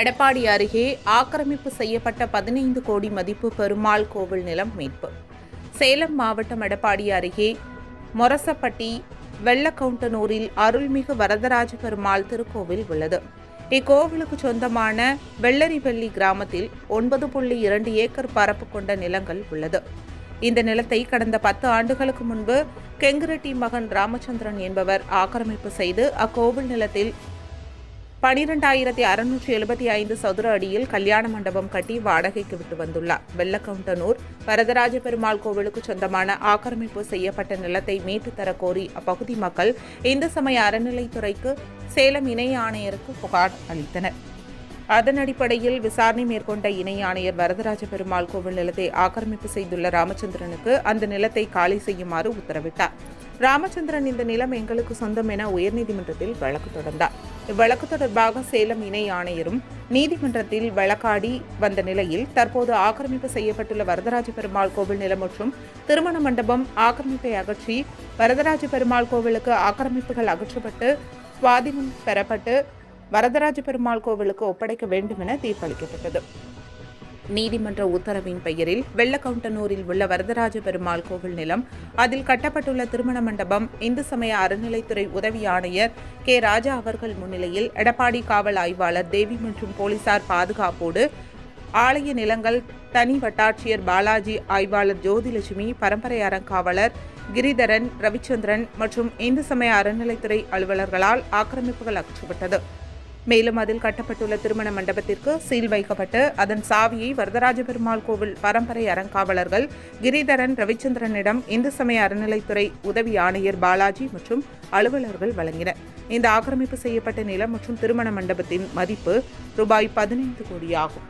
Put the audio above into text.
எடப்பாடி அருகே ஆக்கிரமிப்பு செய்யப்பட்ட பதினைந்து கோடி மதிப்பு பெருமாள் கோவில் நிலம் மீட்பு. சேலம் மாவட்டம் எடப்பாடி அருகே மொரசப்பட்டி வெள்ளக்கவுண்டனூரில் அருள்மிகு வரதராஜ பெருமாள் திருக்கோவில் உள்ளது. இக்கோவிலுக்கு சொந்தமான வெள்ளரிவெள்ளி கிராமத்தில் ஒன்பது புள்ளி இரண்டு ஏக்கர் பரப்பு கொண்ட நிலங்கள் உள்ளது. இந்த நிலத்தை கடந்த பத்து ஆண்டுகளுக்கு முன்பு கெங்குரெட்டி மகன் ராமச்சந்திரன் என்பவர் ஆக்கிரமிப்பு செய்து அக்கோவில் நிலத்தில் பனிரெண்டாயிரத்தி அறுநூற்றி எழுபத்தி ஐந்து சதுர அடியில் கல்யாண மண்டபம் கட்டி வாடகைக்கு விட்டு வந்துள்ளார். வெள்ளக்கவுண்டனூர் வரதராஜ பெருமாள் கோவிலுக்கு சொந்தமான ஆக்கிரமிப்பு செய்யப்பட்ட நிலத்தை மீட்டு தர கோரி அப்பகுதி மக்கள் இந்து சமய அறநிலைத்துறைக்கு சேலம் இணை ஆணையருக்கு புகார் அளித்தனர். அதன் அடிப்படையில் விசாரணை மேற்கொண்ட இணை ஆணையர் வரதராஜ பெருமாள் கோவில் நிலத்தை ஆக்கிரமிப்பு செய்துள்ள ராமச்சந்திரனுக்கு அந்த நிலத்தை காலி செய்யுமாறு உத்தரவிட்டார். ராமச்சந்திரன் இந்த நிலம் எங்களுக்கு சொந்தம் என உயர்நீதிமன்றத்தில் வழக்கு தொடர்ந்தார். இவ்வழக்கு தொடர்பாக சேலம் இணை ஆணையரும் நீதிமன்றத்தில் வழக்காடி வந்த நிலையில் தற்போது ஆக்கிரமிப்பு செய்யப்பட்டுள்ள வரதராஜ பெருமாள் கோவில் நிலம் மற்றும் திருமண மண்டபம் ஆக்கிரமிப்பை அகற்றி வரதராஜ பெருமாள் கோவிலுக்கு ஆக்கிரமிப்புகள் அகற்றப்பட்டு சுவாதீனம் பெறப்பட்டு வரதராஜ பெருமாள் கோவிலுக்கு ஒப்படைக்க வேண்டும் என தீர்ப்பளிக்கப்பட்டது. நீதிமன்ற உத்தரவின் பெயரில் வெள்ளக்கவுண்டனூரில் உள்ள வரதராஜ பெருமாள் கோவில் நிலம் அதில் கட்டப்பட்டுள்ள திருமண மண்டபம் இந்து சமய அறநிலைத்துறை உதவி ஆணையர் கே. ராஜா அவர்கள் முன்னிலையில் எடப்பாடி காவல் ஆய்வாளர் தேவி மற்றும் போலீசார் பாதுகாப்போடு ஆலய நிலங்கள் தனி வட்டாட்சியர் பாலாஜி ஆய்வாளர் ஜோதிலட்சுமி பரம்பரை அறங்காவலர் கிரிதரன் ரவிச்சந்திரன் மற்றும் இந்து சமய அறநிலைத்துறை அலுவலர்களால் ஆக்கிரமிப்புகள் அகற்றப்பட்டது. மேலும் அதில் கட்டப்பட்டுள்ள திருமண மண்டபத்திற்கு சீல் வைக்கப்பட்டு அதன் சாவியை வரதராஜ பெருமாள் கோவில் பரம்பரை அறங்காவலர்கள் கிரிதரன் ரவிச்சந்திரனிடம் இந்து சமய அறநிலைத்துறை உதவி ஆணையர் பாலாஜி மற்றும் அலுவலர்கள் வழங்கினர். இந்த ஆக்கிரமிப்பு செய்யப்பட்ட நிலம் மற்றும் திருமண மண்டபத்தின் மதிப்பு ரூபாய் பதினைந்து கோடியாகும்.